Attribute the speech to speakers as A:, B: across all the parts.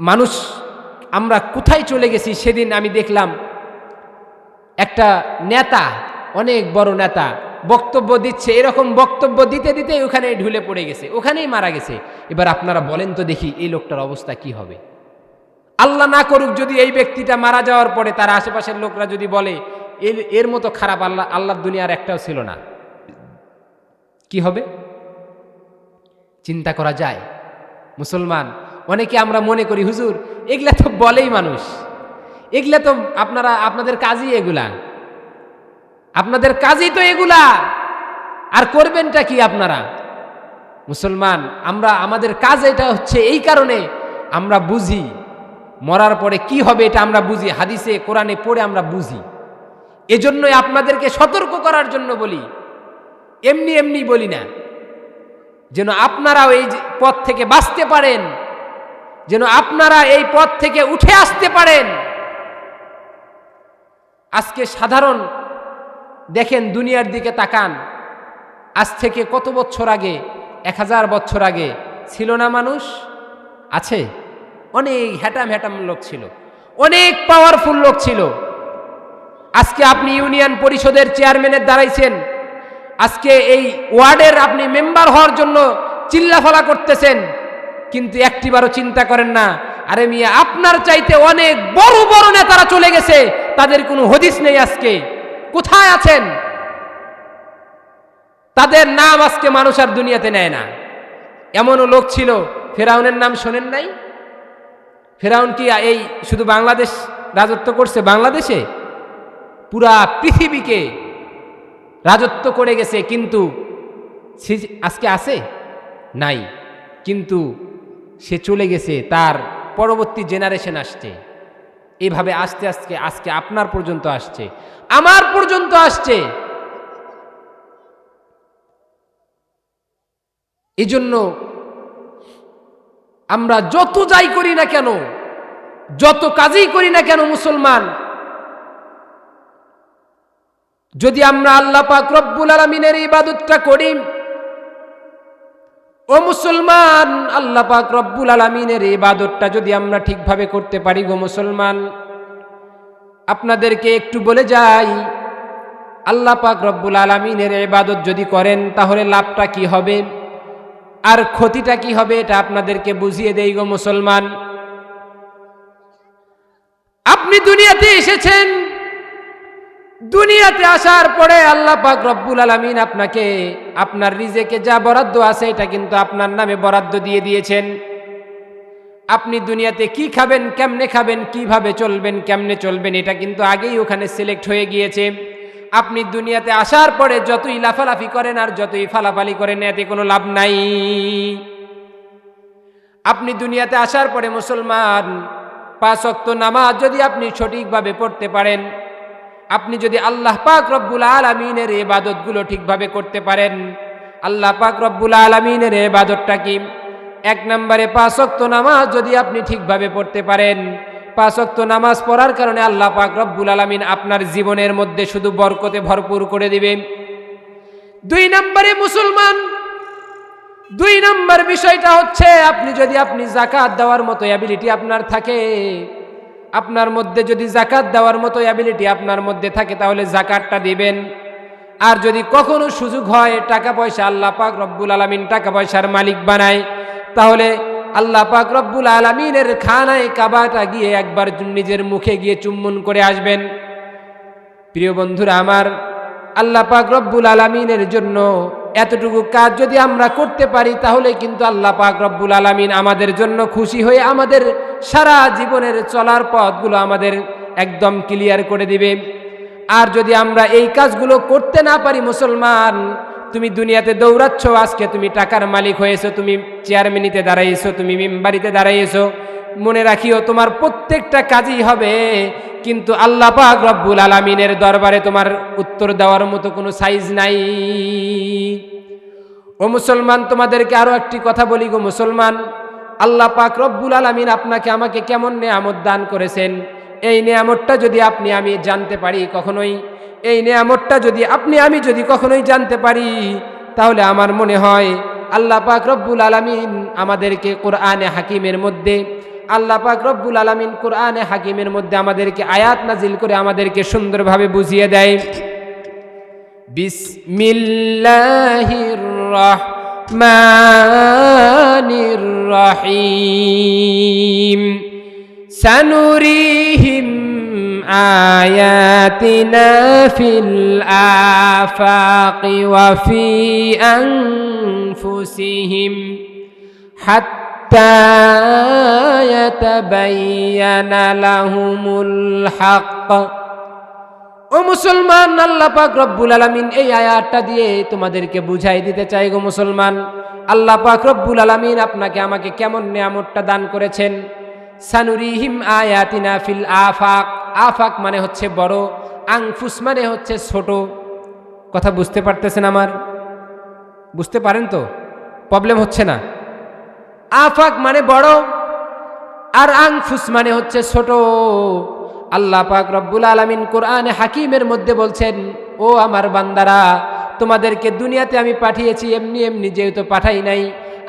A: মানুষ, আমরা কোথায় চলে গেছি সেদিন আমি দেখলাম একটা নেতা, অনেক বড় নেতা, বক্তব্য দিচ্ছে, এরকম বক্তব্য দিতে দিতে ওখানে ঢুলে পড়ে গেছে, ওখানেই মারা গেছে। এবার আপনারা বলেন তো দেখি এই লোকটার অবস্থা কি হবে। আল্লাহ না করুক যদি এই ব্যক্তিটা মারা যাওয়ার পরে তার আশেপাশের লোকরা যদি বলে, এর এর মতো খারাপ আল্লাহ, আল্লাহর দুনিয়ার একটাও ছিল না। কি হবে? চিন্তা করা যায়। মুসলমান অনেকে আমরা মনে করি, হুজুর, এগুলা তো বলেই মানুষ। এগুলা তো আপনারা, আপনাদের কাজই এগুলা। আপনাদের কাজই তো এগুলা। আর করবেনটা কি আপনারা? মুসলমান, আমরা, আমাদের কাজ এটা হচ্ছে এই কারণে আমরা বুঝি, মরার পরে কি হবে এটা আমরা বুঝি, হাদিসে, কোরআনে পড়ে আমরা বুঝি। এজন্যই আপনাদেরকে সতর্ক করার জন্য বলি, এমনি এমনি বলি না। যেন আপনারাও এই পথ থেকে বাঁচতে পারেন। যেন আপনারা এই পথ থেকে উঠে আসতে পারেন। আজকে সাধারণ দেখেন দুনিয়ার দিকে তাকান। আজ থেকে কত বছর আগে? এক হাজার বছর আগে। ছিল না মানুষ? আছে। অনেক হ্যাটাম হ্যাটাম লোক ছিল। অনেক পাওয়ারফুল লোক ছিল। আজকে আপনি ইউনিয়ন পরিষদের চেয়ারম্যানের দাঁড়াইছেন। আজকে এই ওয়ার্ডের আপনি মেম্বার হওয়ার জন্য চিল্লাফলা করতেছেন। কিন্তু একটিবারও চিন্তা করেন না, আরে মিয়া, আপনার চাইতে অনেক বড় বড় নেতারা চলে গেছে, তাদের কোনো হদিস নেই আজকে। কোথায় আছেন? তাদের নাম আজকে মানুষ আর দুনিয়াতে নেয় না। এমনও লোক ছিল, ফেরাউনের নাম শোনেন নাই? ফেরাউন কি এই শুধু বাংলাদেশ রাজত্ব করছে বাংলাদেশে? পুরা পৃথিবীকে রাজত্ব করে গেছে, কিন্তু আজকে আছে? নাই। কিন্তু সে চলে গেছে, তার পরবর্তী জেনারেশন আসছে। এভাবে আস্তে আস্তে আজকে আপনার পর্যন্ত আসছে। আমার পর্যন্ত আসছে। এই জন্য আমরা যত যাই করি না কেন, যত কাজই করি না কেন মুসলমান, যদি আমরা আল্লাহ পাক রব্বুল আলমিনের ইবাদতটা করি ও মুসলমান, আল্লাহ পাক রব্বুল আলমিনের ইবাদতটা যদি আমরা ঠিকভাবে করতে পারি গো মুসলমান, আপনাদেরকে একটু বলে যাই, আল্লাহ পাক রব্বুল আলমিনের ইবাদত যদি করেন তাহলে লাভটা কি হবে? আর ক্ষতিটা কি হবে এটা আপনাদেরকে বুঝিয়ে দেই গো মুসলমান। আপনি দুনিয়াতে এসেছেন দুনিয়াতে আসার পরে আল্লাহ পাক রব্বুল আলমিন আপনাকে, আপনার রিজেকে যা বরাদ্দ আছে এটা কিন্তু আপনার নামে বরাদ্দ দিয়ে দিয়েছেন। আপনি দুনিয়াতে কি খাবেন, কেমনে খাবেন, কীভাবে চলবেন, কেমনে চলবেন, এটা কিন্তু আগেই ওখানে সিলেক্ট হয়ে গিয়েছে। আপনি দুনিয়াতে আসার পরে যতই লাফালাফি করেন আর যতই ফালাফালি করেন, এতে কোনো লাভ নাই। আপনি দুনিয়াতে আসার পরে মুসলমান, পাঁচ অক্ত নামাজ যদি আপনি সঠিকভাবে পড়তে পারেন আপনি যদি আল্লাহ পাক রব্বুল আলমিনের এবাদতগুলো ঠিকভাবে করতে পারেন, আল্লাহ পাক রব্বুল আলমিনের এবাদতটা কি? এক নম্বরে পাঁচক্ত নামাজ যদি আপনি ঠিকভাবে পড়তে পারেন, পাঁচ অক্ত নামাজ পড়ার কারণে আল্লাহ পাক রব্বুল আলমিন আপনার জীবনের মধ্যে শুধু বরকতে ভরপুর করে দিবে। দুই নম্বরে মুসলমান, দুই নম্বর বিষয়টা হচ্ছে, আপনি যদি, আপনি জাকাত দেওয়ার মতো অ্যাবিলিটি আপনার থাকে আপনার মধ্যে যদি জাকাত দেওয়ার মতো অ্যাবিলিটি আপনার মধ্যে থাকে, তাহলে জাকাতটা দিবেন। আর যদি কখনো সুযোগ হয়, টাকা পয়সা আল্লাহ পাক রব্বুল আলমিন টাকা পয়সার মালিক বানায়, তাহলে আল্লাহ পাক রব্বুল আলমিনের খানায় কাবাটা গিয়ে একবার নিজের মুখে গিয়ে চুম্বন করে আসবেন। প্রিয় বন্ধুরা আমার, আল্লাহ পাক রব্বুল আলমিনের জন্য এতটুকু কাজ যদি আমরা করতে পারি, তাহলে কিন্তু আল্লাহ পাক রব্বুল আলমিন আমাদের জন্য খুশি হয়ে আমাদের সারা জীবনের চলার পথগুলো আমাদের একদম ক্লিয়ার করে দিবে। আর যদি আমরা এই কাজগুলো করতে না পারি, মুসলমান, তুমি দুনিয়াতে দৌড়াচ্ছ, আজকে তুমি টাকার মালিক হয়েছো, তুমি চেয়ারম্যানিতে দাঁড়াইছো, তুমি মেম্বারিতে দাঁড়াইছো মনে রাখিও, তোমার প্রত্যেকটা কাজই হবে, কিন্তু আল্লাহ পাক রব্বুল আলমিনের দরবারে তোমার উত্তর দেওয়ার মতো কোনো সাইজ নাই। ও মুসলমান, তোমাদেরকে আরও একটি কথা বলি গো মুসলমান, আল্লাহ পাক রব্বুল আলমিন আপনাকে আমাকে কেমন নেয়ামত দান করেছেন? এই নেয়ামতটা যদি আপনি, আমি জানতে পারি কখনোই, এই নেয়ামতটা যদি আপনি, আমি যদি কখনোই জানতে পারি, তাহলে আমার মনে হয় আল্লাহ পাক রব্বুল আলমিন আমাদেরকে কোরআনে হাকিমের মধ্যে আল্লাহ পাক রব্বুল আলমিন কোরআনে হাকিমের মধ্যে আমাদেরকে আয়াত নাজিল করে আমাদেরকে সুন্দরভাবে বুঝিয়ে দেয়। বিসমিল্লাহির রহমানির রহিম। সানুরিহিম আয়াতিনা ফিল আফাকি ওয়া ফি আনফুসিহিম। হাত্তা حتى يتبين لهم الحق ও মুসলমান আল্লাহ পাক রব্বুল আলামিন এই আয়াতটা দিয়ে তোমাদেরকে বুঝাই দিতে চাই গো মুসলমান আল্লাহ পাক রব্বুল আলামিন আপনাকে আমাকে কেমন নিয়ামতটা দান করেছেন সানুরিহিম আয়াতিনা ফিল আফাক আফাক মানে হচ্ছে বড় আংফুস মানে হচ্ছে ছোট কথা বুঝতে পারতেছেন আমার বুঝতে পারেন তো প্রবলেম হচ্ছে না আফাক মানে বড়, আর আংফুস মানে হচ্ছে ছোট। আল্লাহ পাক রব্বুল আলমিন কোরআনে হাকিমের মধ্যে বলছেন, ও আমার বান্দারা, তোমাদেরকে দুনিয়াতে আমি পাঠিয়েছি, এমনি এমনি যেহেতু পাঠাই নাই,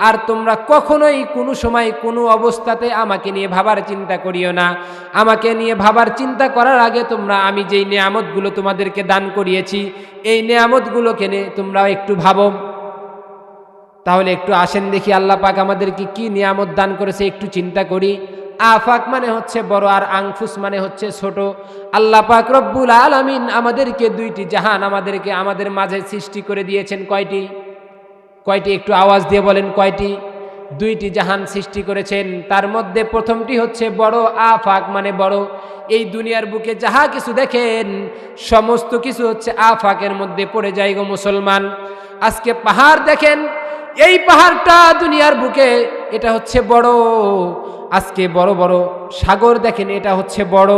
A: আর তোমরা কখনোই কোনো সময় কোনো অবস্থাতে আমাকে নিয়ে ভাবার চিন্তা করিও না। আমাকে নিয়ে ভাবার চিন্তা করার আগে তোমরা আমি যেই নিয়ামতগুলো তোমাদেরকে দান করিয়েছি, এই নিয়ামতগুলোকে নিয়ে তোমরা একটু ভাবো। তাহলে একটু আসেন দেখি, আল্লাহ পাক আমাদেরকে কি নিয়ামত দান করেছে, একটু চিন্তা করি। আফাক মানে হচ্ছে বড় আর আংফুস মানে হচ্ছে ছোট। আল্লাহ পাক রব্বুল আলামিন আমাদেরকে দুইটি জাহান আমাদেরকে আমাদের মাঝে সৃষ্টি করে দিয়েছেন, কয়টি? কয়টি? একটু আওয়াজ দিয়ে বলেন, কয়টি? দুইটি জাহান সৃষ্টি করেছেন। তার মধ্যে প্রথমটি হচ্ছে বড় আফাক মানে বড়। এই দুনিয়ার বুকে যাহা কিছু দেখেন, সমস্ত কিছু হচ্ছে আফাকের মধ্যে পড়ে যায় গো মুসলমান। আজকে পাহাড় দেখেন এই পাহাড়টা দুনিয়ার বুকে, এটা হচ্ছে বড়। আজকে বড় বড় সাগর দেখেন, এটা হচ্ছে বড়।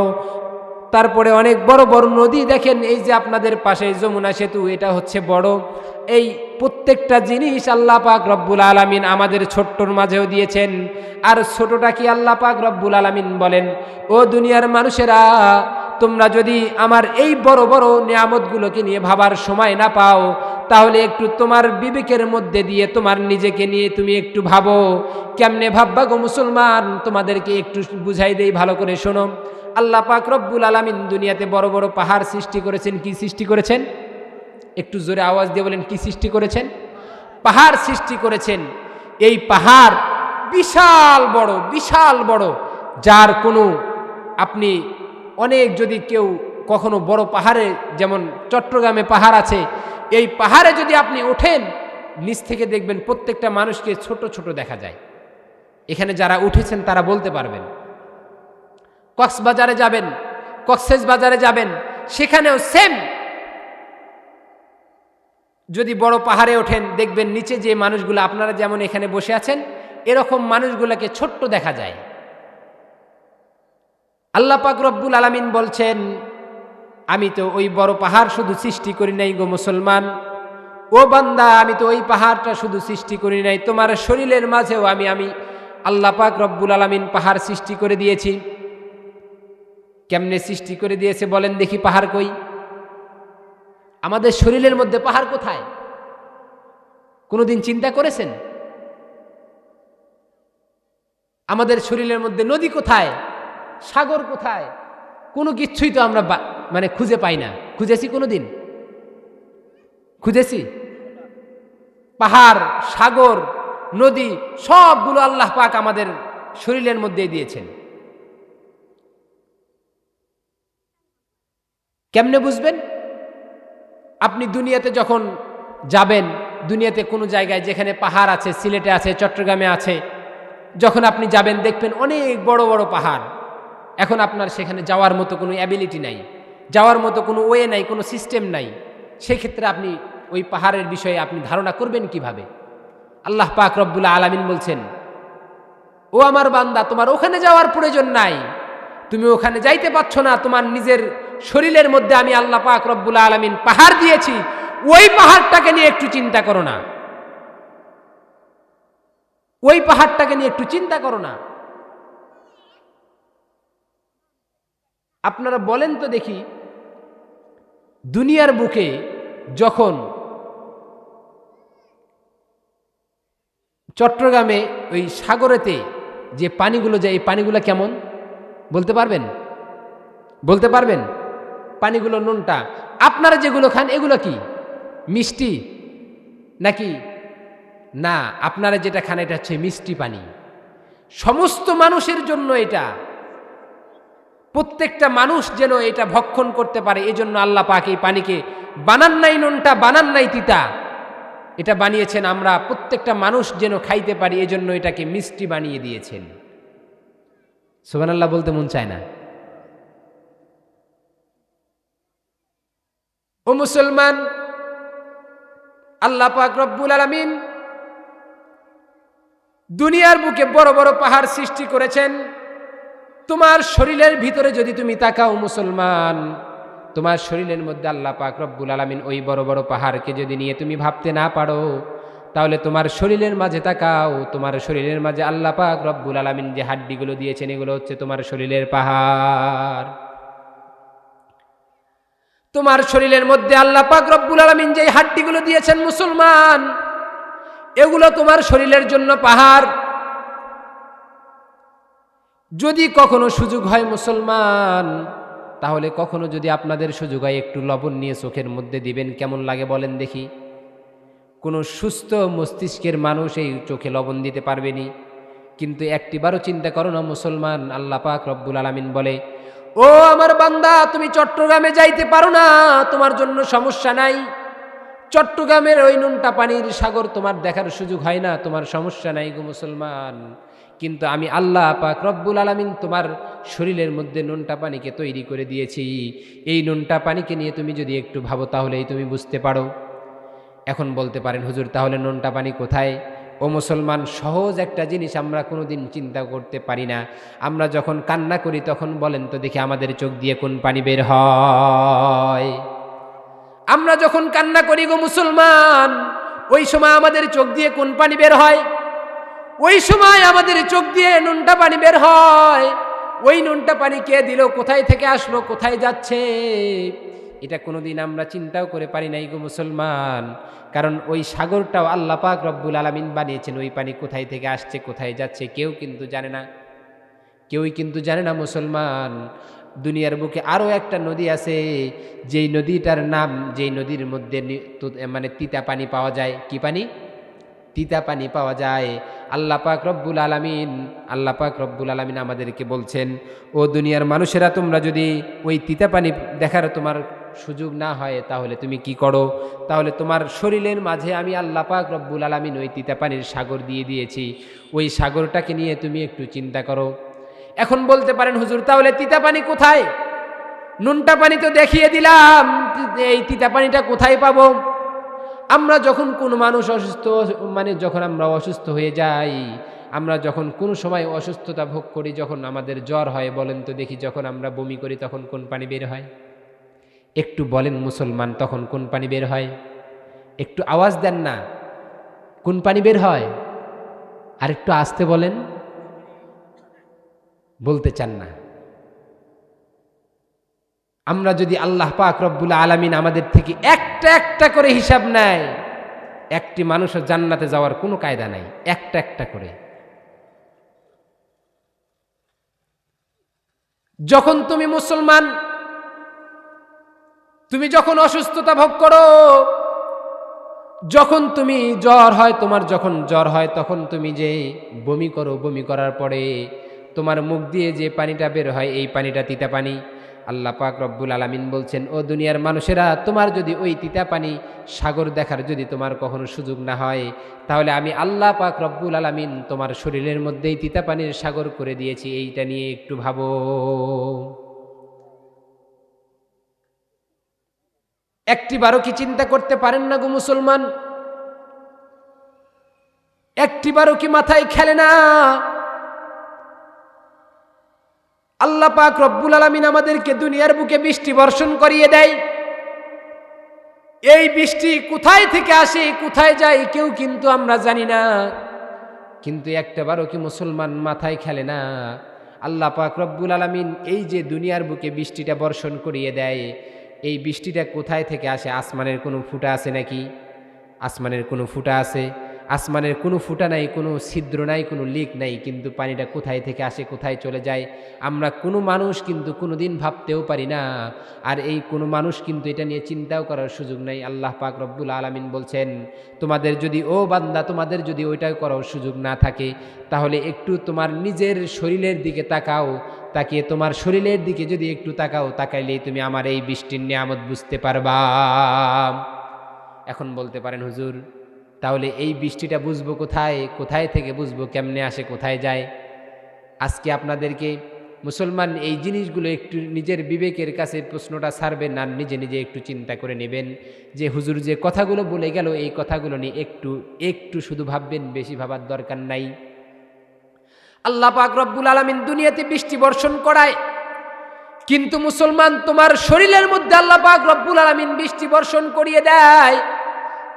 A: তারপরে অনেক বড় বড় নদী দেখেন, এই যে আপনাদের পাশে যমুনা সেতু, এটা হচ্ছে বড়। এই প্রত্যেকটা জিনিস আল্লাহ পাক রব্বুল আলামিন আমাদের ছোট্টর মাঝেও দিয়েছেন। আর ছোটটা কি আল্লাহ পাক রব্বুল আলামিন বলেন? ও দুনিয়ার মানুষেরা, তোমরা যদি আমার এই বড় বড় নিয়ামতগুলোকে নিয়ে ভাবার সময় না পাও, তাহলে একটু তোমার বিবেকের মধ্যে দিয়ে তোমার নিজেকে নিয়ে তুমি একটু ভাবো। কেমনে ভাববা গো মুসলমান? তোমাদেরকে একটু বুঝাই দেই, ভালো করে শোনো। আল্লাহ পাক রব্বুল আলামিন দুনিয়াতে বড় বড় পাহাড় সৃষ্টি করেছেন, কি সৃষ্টি করেছেন? একটু জোরে আওয়াজ দিয়ে বলেন, কি সৃষ্টি করেছেন? পাহাড় সৃষ্টি করেছেন। এই পাহাড় বিশাল বড় বিশাল বড়, যার কোনো আপনি অনেক যদি কেউ কখনো বড় পাহাড়ে, যেমন চট্টগ্রামে পাহাড় আছে, এই পাহাড়ে যদি আপনি ওঠেন, নিচ থেকে দেখবেন প্রত্যেকটা মানুষকে ছোট ছোট দেখা যায়। এখানে যারা উঠেছেন তারা বলতে পারবেন। কক্সবাজারে যাবেন, কক্সেস বাজারে যাবেন, সেখানেও সেম যদি বড় পাহাড়ে ওঠেন, দেখবেন নিচে যে মানুষগুলো, আপনারা যেমন এখানে বসে আছেন, এরকম মানুষগুলোকে ছোট্ট দেখা যায়। আল্লাহ পাক রব্বুল আলামিন বলছেন, আমি তো ওই বড় পাহাড় শুধু সৃষ্টি করি নাই গো মুসলমান। ও বান্দা, আমি তো ওই পাহাড়টা শুধু সৃষ্টি করি নাই। তোমার শরীরের মাঝেও আমি আমি আল্লাহ পাক রব্বুল আলামিন পাহাড় সৃষ্টি করে দিয়েছি। কেমনে সৃষ্টি করে দিয়েছে বলেন দেখি পাহাড় কই? আমাদের শরীরের মধ্যে পাহাড় কোথায়? কোনোদিন চিন্তা করেছেন? আমাদের শরীরের মধ্যে নদী কোথায়? সাগর কোথায়? কোনো কিছুই তো আমরা মানে খুঁজে পাই না। খুঁজেছি কোনো দিন খুঁজেছি? পাহাড়, সাগর, নদী, সবগুলো আল্লাহ পাক আমাদের শরীরের মধ্যে দিয়েছেন। কেমনে বুঝবেন? আপনি দুনিয়াতে যখন যাবেন, দুনিয়াতে কোনো জায়গায় যেখানে পাহাড় আছে, সিলেটে আছে, চট্টগ্রামে আছে, যখন আপনি যাবেন, দেখবেন অনেক বড় বড় পাহাড়। এখন আপনার সেখানে যাওয়ার মতো কোনো অ্যাবিলিটি নাই, যাওয়ার মতো কোনো ওয়ে নাই, কোনো সিস্টেম নাই। সেক্ষেত্রে আপনি ওই পাহাড়ের বিষয়ে আপনি ধারণা করবেন কীভাবে? আল্লাহ পাক রব্বুল্লা আলামিন বলছেন, ও আমার বান্দা, তোমার ওখানে যাওয়ার প্রয়োজন নাই। তুমি ওখানে যাইতে পারছ না, তোমার নিজের শরীরের মধ্যে আমি আল্লাহ পাক রব্বুল আলমিন পাহাড় দিয়েছি, ওই পাহাড়টাকে নিয়ে একটু চিন্তা করো না। ওই পাহাড়টাকে নিয়ে একটু চিন্তা করো না। আপনারা বলেন তো দেখি, দুনিয়ার বুকে যখন চট্টগ্রামে ওই সাগরেতে যে পানিগুলো যায়, এই পানিগুলো কেমন? বলতে পারবেন? বলতে পারবেন? পানিগুলো নুনটা। আপনারা যেগুলো খান, এগুলো কি? মিষ্টি? নাকি? না, আপনারা যেটা খান, এটা হচ্ছে মিষ্টি পানি। সমস্ত মানুষের জন্য এটা। প্রত্যেকটা মানুষ যেন এটা ভক্ষণ করতে পারে, এজন্য আল্লাহ পাক এই পানিকে বানান নাই নুনটা, বানান নাই তিতা। এটা বানিয়েছেন আমরা, প্রত্যেকটা মানুষ যেন খাইতে পারি, এজন্য এটাকে মিষ্টি বানিয়ে দিয়েছেন। সোবান আল্লাহ বলতে মন চায় না। ও মুসলমান, আল্লাহ পাক রব্বুল আলমিন দুনিয়ার বুকে বড় বড় পাহাড় সৃষ্টি করেছেন। তোমার শরীরের ভিতরে যদি তুমি তাকাও মুসলমান, তোমার শরীরের মধ্যে আল্লাহ পাক রব্বুল আলমিন ওই বড় বড় পাহাড়কে যদি নিয়ে তুমি ভাবতে না পারো, তাহলে তোমার শরীরের মাঝে তাকাও। তোমার শরীরের মাঝে আল্লাহ পাক রব্বুল আলমিন যে হাড্ডিগুলো দিয়েছেন, এগুলো হচ্ছে তোমার শরীরের পাহাড়। তোমার শরীরের মধ্যে আল্লাহ পাক রব্বুল আলমিন যে হাড্ডিগুলো দিয়েছেন মুসলমান, এগুলো তোমার শরীরের জন্য পাহাড়। যদি কখনো সুযোগ হয় মুসলমান, তাহলে কখনো যদি আপনাদের সুযোগ হয় একটু লবণ নিয়ে চোখের মধ্যে দিবেন, কেমন লাগে বলেন দেখি। কোনো সুস্থ মস্তিষ্কের মানুষ এই চোখে লবণ দিতে পারবেনি কিন্তু একটিবারও চিন্তা করো না মুসলমান, আল্লাহ পাক রব্বুল আলমিন বলে ও আমার বান্দা, তুমি চট্টগ্রামে যাইতে পারো না, তোমার জন্য সমস্যা নাই। চট্টগ্রামের ওই নুনটা পানির সাগর তোমার দেখার সুযোগ হয় না, তোমার সমস্যা নাই গো মুসলমান। কিন্তু আমি আল্লাহ পাক রব্বুল আলমিন তোমার শরীরের মধ্যে নুনটা পানিকে তৈরি করে দিয়েছি। এই নুনটা পানিকে নিয়ে তুমি যদি একটু ভাবো, তাহলেই তুমি বুঝতে পারো। এখন বলতে পারেন, হুজুর, তাহলে নুনটা পানি কোথায়? ও মুসলমান, সহজ একটা জিনিস আমরা কোনোদিন চিন্তা করতে পারি না। আমরা যখন কান্না করি, তখন বলেন তো দেখি আমাদের চোখ দিয়ে কোন পানি বের হয়। আমরা যখন কান্না করি গো মুসলমান, ওই সময় আমাদের চোখ দিয়ে কোন পানি বের হয়? ওই সময় আমাদের চোখ দিয়ে নুনটা পানি বের হয়। ওই নুনটা পানি কে দিল, কোথায় থেকে আসলো, কোথায় যাচ্ছে? এটা কোনোদিন আমরা চিন্তাও করে পারি নাই গো মুসলমান। কারণ ওই সাগরটাও আল্লাহ পাক রব্বুল আলমিন বানিয়েছেন। ওই পানি কোথায় থেকে আসছে, কোথায় যাচ্ছে, কেউ কিন্তু জানে না। কেউই কিন্তু জানে না মুসলমান। দুনিয়ার বুকে আরও একটা নদী আছে, যেই নদীটার নাম, যেই নদীর মধ্যে মানে তিতা পানি পাওয়া যায়। কি পানি? তিতা পানি পাওয়া যায়। আল্লাহ পাক রব্বুল আলামিন, আল্লাহ পাক রব্বুল আলামিন আমাদেরকে বলছেন, ও দুনিয়ার মানুষেরা, তোমরা যদি ওই তিতা পানি দেখার তোমার সুযোগ না হয়, তাহলে তুমি কি করো? তাহলে তোমার শরীরের মাঝে আমি আল্লাহ পাক রব্বুল আলামিন ওই তিতা পানির সাগর দিয়ে দিয়েছি। ওই সাগরটাকে নিয়ে তুমি একটু চিন্তা করো। এখন বলতে পারেন, হুজুর, তাহলে তিতা পানি কোথায়? নুনটা পানি তো দেখিয়ে দিলাম, এই তিতা পানিটা কোথায় পাবো? আমরা যখন কোনো মানুষ অসুস্থ মানে যখন আমরা অসুস্থ হয়ে যাই, আমরা যখন কোনো সময় অসুস্থতা ভোগ করি, যখন আমাদের জ্বর হয়, বলেন তো দেখি, যখন আমরা বমি করি, তখন কোন পানি বের হয়? একটু বলেন মুসলমান, তখন কোন পানি বের হয়? একটু আওয়াজ দেন না, কোন পানি বের হয়? আর একটু আসতে বলেন। বলতে চান না। আমরা যদি আল্লাহ পাক রব্বুল আলামিন আমাদের থেকে একটা একটা করে হিসাব নেয়, একটি মানুষের জান্নাতে যাওয়ার কোনো কায়দা নাই, একটা একটা করে। যখন তুমি মুসলমান তুমি যখন অসুস্থতা ভোগ করো, যখন তুমি জ্বর হয়, তোমার যখন জ্বর হয়, তখন তুমি যে বমি করো, বমি করার পরে তোমার মুখ দিয়ে যে পানিটা বের হয়, এই পানিটা তিতা পানি। আল্লাহ পাক রব্বুল আলামিন বলছেন, ও দুনিয়ার মানুষেরা, তোমার যদি ওই তিতা পানি সাগর দেখার যদি তোমার কখনো সুযোগ না হয়, তাহলে আমি আল্লাহ পাক রব্বুল আলামিন তোমার শরীরের মধ্যেই তিতা পানির সাগর করে দিয়েছি, এইটা নিয়ে একটু ভাবো। একটিবারও কি চিন্তা করতে পারেন না গো মুসলমান? একটিবারও কি মাথায় খেলে না? আল্লাহ পাক রব্বুল আলমিন আমাদেরকে দুনিয়ার বুকে বৃষ্টি বর্ষণ করিয়ে দেয়। এই বৃষ্টি কোথায় থেকে আসে, কোথায় যায় কেউ কিন্তু আমরা জানি না। কিন্তু একটাবারও কি মুসলমান মাথায় খেলে না? আল্লাহ পাক রব্বুল আলমিন এই যে দুনিয়ার বুকে বৃষ্টিটা বর্ষণ করিয়ে দেয় এই বৃষ্টিটা কোথায় থেকে আসে? আসমানের কোনো ফুটা আছে নাকি? আসমানের কোনো ফুটা আছে? আসমানের কোনো ফুটা নাই, কোনো ছিদ্র নাই, কোনো লিক নাই, কিন্তু পানিটা কোথায় থেকে আসে, কোথায় চলে যায়, আমরা কোনো মানুষ কিন্তু কোনো দিন ভাবতেও পারি না। আর এই কোনো মানুষ কিন্তু এটা নিয়ে চিন্তাও করার সুযোগ নাই। আল্লাহ পাক রব্বুল আলমিন বলছেন, তোমাদের যদি, ও বান্দা, তোমাদের যদি ওইটাও করার সুযোগ না থাকে, তাহলে একটু তোমার নিজের শরীরের দিকে তাকাও, তাকিয়ে তোমার শরীরের দিকে যদি একটু তাকাও, তাকাইলেই তুমি আমার এই বৃষ্টির নিয়ামত বুঝতে পারবা। এখন বলতে পারেন, হুজুর তাহলে এই বৃষ্টিটা বুঝব কোথায় কোথায় থেকে বুঝব, কেমনে আসে, কোথায় যায়? আজকে আপনাদেরকে মুসলমান এই জিনিসগুলো একটু নিজের বিবেকের কাছে প্রশ্নটা ছাড়বেন আর নিজে নিজে একটু চিন্তা করে নেবেন যে হুজুর যে কথাগুলো বলে গেল, এই কথাগুলো নিয়ে একটু একটু শুধু ভাববেন, বেশি ভাবার দরকার নাই। আল্লাহ পাক রব্বুল আলমিন দুনিয়াতে বৃষ্টি বর্ষণ করায়, কিন্তু মুসলমান তোমার শরীরের মধ্যে আল্লাহ পাক রব্বুল আলমিন বৃষ্টি বর্ষণ করিয়ে দেয়।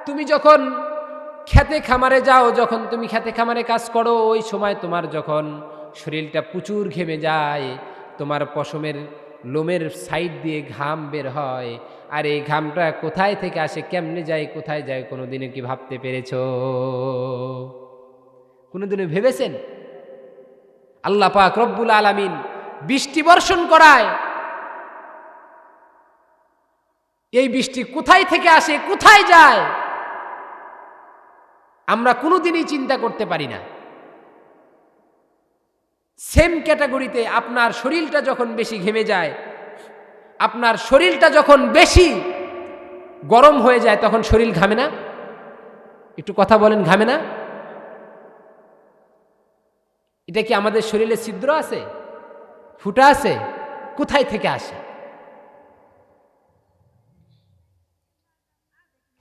A: তুমি যখন খেতে খামারে যাও, যখন তুমি খেতে খামারে কাজ করো, ওই সময় তোমার যখন শরীরটা প্রচুর ঘেমে যায়, তোমার পশমের লোমের সাইড দিয়ে ঘাম বের হয়, আর এই ঘামটা কোথায় থেকে আসে, কেমনে যায়, কোথায় যায় কোনোদিনও কি ভাবতে পেরেছ? কোনোদিনও ভেবেছেন? আল্লাহ পাক রব্বুল আলামিন বৃষ্টি বর্ষণ করায়। এই বৃষ্টি কোথায় থেকে আসে, কোথায় যায়? আমরা কোনোদিনই চিন্তা করতে পারি না। সেম ক্যাটাগরিতে আপনার শরীরটা যখন বেশি ঘেমে যায়, আপনার শরীরটা যখন বেশি গরম হয়ে যায়, তখন শরীর ঘামে না? একটু কথা বলেন, ঘামে না? এটা কি আমাদের শরীরে ছিদ্র আছে? ফুটা আছে? কোথায় থেকে আসে?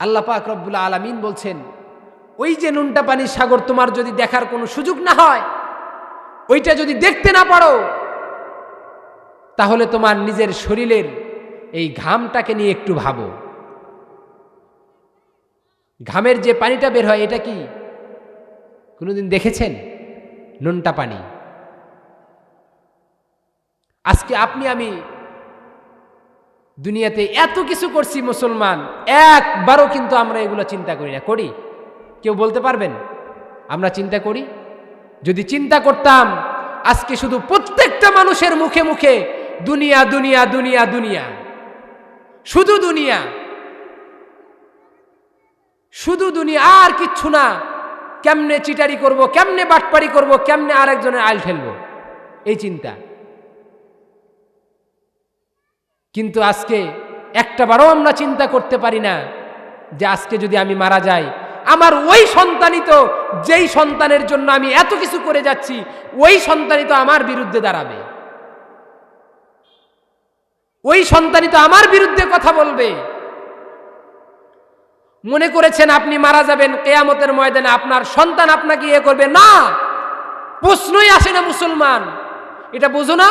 A: আল্লাহ পাক রব্বুল আলামিন বলছেন ওই যে নুনটা পানির সাগর তোমার যদি দেখার কোনো সুযোগ না হয়, ওইটা যদি দেখতে না পারো, তাহলে তোমার নিজের শরীরের এই ঘামটাকে নিয়ে একটু ভাবো। ঘামের যে পানিটা বের হয়, এটা কি? কোনোদিন দেখেছেন? নুনটা পানি। আজকে আপনি, আমি দুনিয়াতে এত কিছু করছি মুসলমান, একবারও কিন্তু আমরা এগুলো চিন্তা করি না, করি? কেউ বলতে পারবেন? আমরা চিন্তা করি। যদি চিন্তা করতাম, আজকে শুধু প্রত্যেকটা মানুষের মুখে মুখে দুনিয়া দুনিয়া দুনিয়া দুনিয়া। শুধু দুনিয়া। শুধু দুনিয়া, আর কিচ্ছু না। কেমনে চিটারি করব, কেমনে বাটপারি করব, কেমনে আরেকজনের আইল ঠেলবো? এই চিন্তা। কিন্তু আজকে একটাবারও আমরা চিন্তা করতে পারি না যে আজকে যদি আমি মারা যাই আমার ওই সন্তানই তো, যেই সন্তানের জন্য আমি এত কিছু করে যাচ্ছি, ওই সন্তানই তো আমার বিরুদ্ধে দাঁড়াবে। ওই সন্তানই তো আমার বিরুদ্ধে কথা বলবে। মনে করেছেন আপনি মারা যাবেন, কেয়ামতের ময়দানে আপনার সন্তান আপনাকে ইয়ে করবে, না, প্রশ্নই আসে না মুসলমান। এটা বোঝো না?